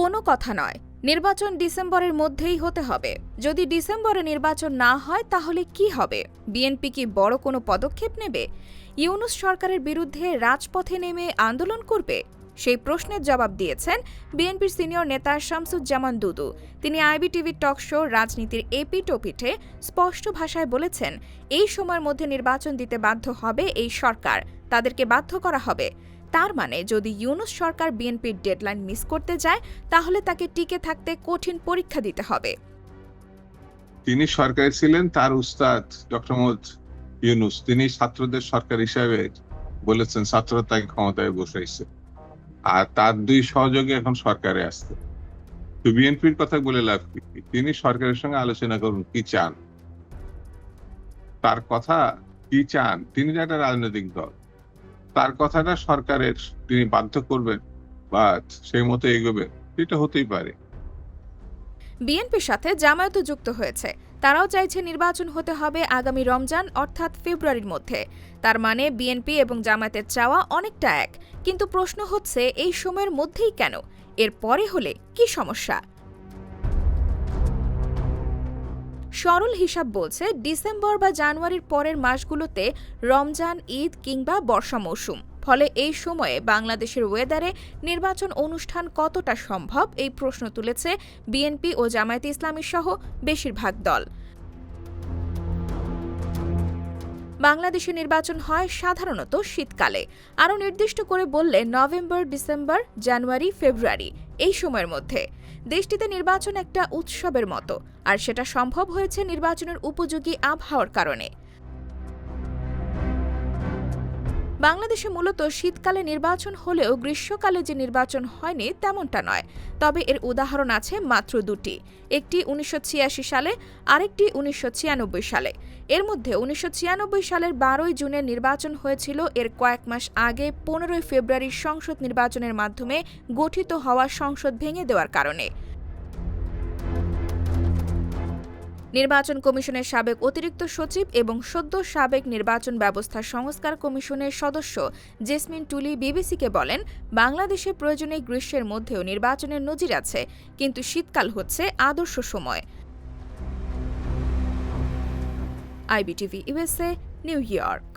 কোনো কথা নয়। নির্বাচন ডিসেম্বরের মধ্যেই হতে হবে। যদি ডিসেম্বরে নির্বাচন না হয়, তাহলে কি হবে? বিএনপি কি বড় কোনো পদক্ষেপ নেবে? ইউনুস সরকারের বিরুদ্ধে রাজপথে নেমে আন্দোলন করবে? সেই প্রশ্নের জবাব দিয়েছেন বিএনপির সিনিয়র নেতা শামসুজ্জামান দুদু। তিনি আইবিটিভির টক শো রাজনীতির এপি টোপিঠে স্পষ্ট ভাষায় বলেছেন, এই সময়ের মধ্যে নির্বাচন দিতে বাধ্য হবে এই সরকার। তাদেরকে বাধ্য করা হবে। তার মানে যদি ইউনুস সরকার বিএনপির ডেডলাইন মিস করতে যায়, তাহলে তাকে টিকে থাকতে কঠিন পরীক্ষা দিতে হবে। তিনি সরকারে ছিলেন, তার উস্তাদ ডক্টর মোহাম্মদ ইউনুস। তিনি ছাত্রদের সরকার হিসাবে বলেছেন, ছাত্ররা তাকে ক্ষমতায় বসাইছে। আর তার দুই সহযোগী এখন সরকারে আসছে তো বিএনপির কথা বলে লাভ কি? তিনি সরকারের সঙ্গে আলোচনা করুন, কি চান? তার কথা, কি চান? তিনি একটা রাজনৈতিক দল। তার কথাটা সরকারের তিনি বাধ্য করবেন বা সেই মতো এগোবেন এটা হতেই পারে। বিএনপির সাথে জামায়াতও যুক্ত হয়েছে। তারাও চাইছে নির্বাচন হতে হবে আগামী রমজান অর্থাৎ ফেব্রুয়ারির মধ্যে। তার মানে বিএনপি এবং জামায়াতের চাওয়া অনেকটা এক। কিন্তু প্রশ্ন হচ্ছে, এই সময়ের মধ্যেই কেন? এর পরে হলে কি সমস্যা? সরল হিসাব বলছে ডিসেম্বর বা জানুয়ারির পরের মাসগুলোতে রমজান, ঈদ কিংবা বর্ষা মৌসুম। ফলে এই সময়ে বাংলাদেশের ওয়েদারে নির্বাচন অনুষ্ঠান কতটা সম্ভব এই প্রশ্ন তুলেছে বিএনপি ও জামায়াতে ইসলামী সহ বেশিরভাগ দল। বাংলাদেশে নির্বাচন হয় সাধারণত শীতকালে। আরও নির্দিষ্ট করে বললে নভেম্বর, ডিসেম্বর, জানুয়ারি, ফেব্রুয়ারি, এই সময়ের মধ্যে। দেশটিতে নির্বাচন একটা উৎসবের মতো, আর সেটা সম্ভব হয়েছে নির্বাচনের উপযোগী আবহাওয়ার কারণে। বাংলাদেশে মূলত শীতকালে নির্বাচন হলেও গ্রীষ্মকালে যে নির্বাচন হয়নি তেমনটা নয়। তবে এর উদাহরণ আছে মাত্র দুটি, একটি উনিশশো ছিয়াশি সালে, আরেকটি উনিশশো ছিয়ানব্বই সালে। এর মধ্যে উনিশশো ছিয়ানব্বই সালের বারোই জুনের নির্বাচন হয়েছিল, এর কয়েক মাস আগে পনেরোই ফেব্রুয়ারির সংসদ নির্বাচনের মাধ্যমে গঠিত হওয়া সংসদ ভেঙে দেওয়ার কারণে। নির্বাচন কমিশনের সাবেক অতিরিক্ত সচিব এবং সদ্য সাবেক নির্বাচন ব্যবস্থা সংস্কার কমিশনের সদস্য জেসমিন টুলি বিবিসিকে বলেন, বাংলাদেশে প্রয়োজনে গ্রীষ্মের মধ্যেও নির্বাচনের নজির আছে, কিন্তু শীতকাল হচ্ছে আদর্শ সময়। IBTV USA New York.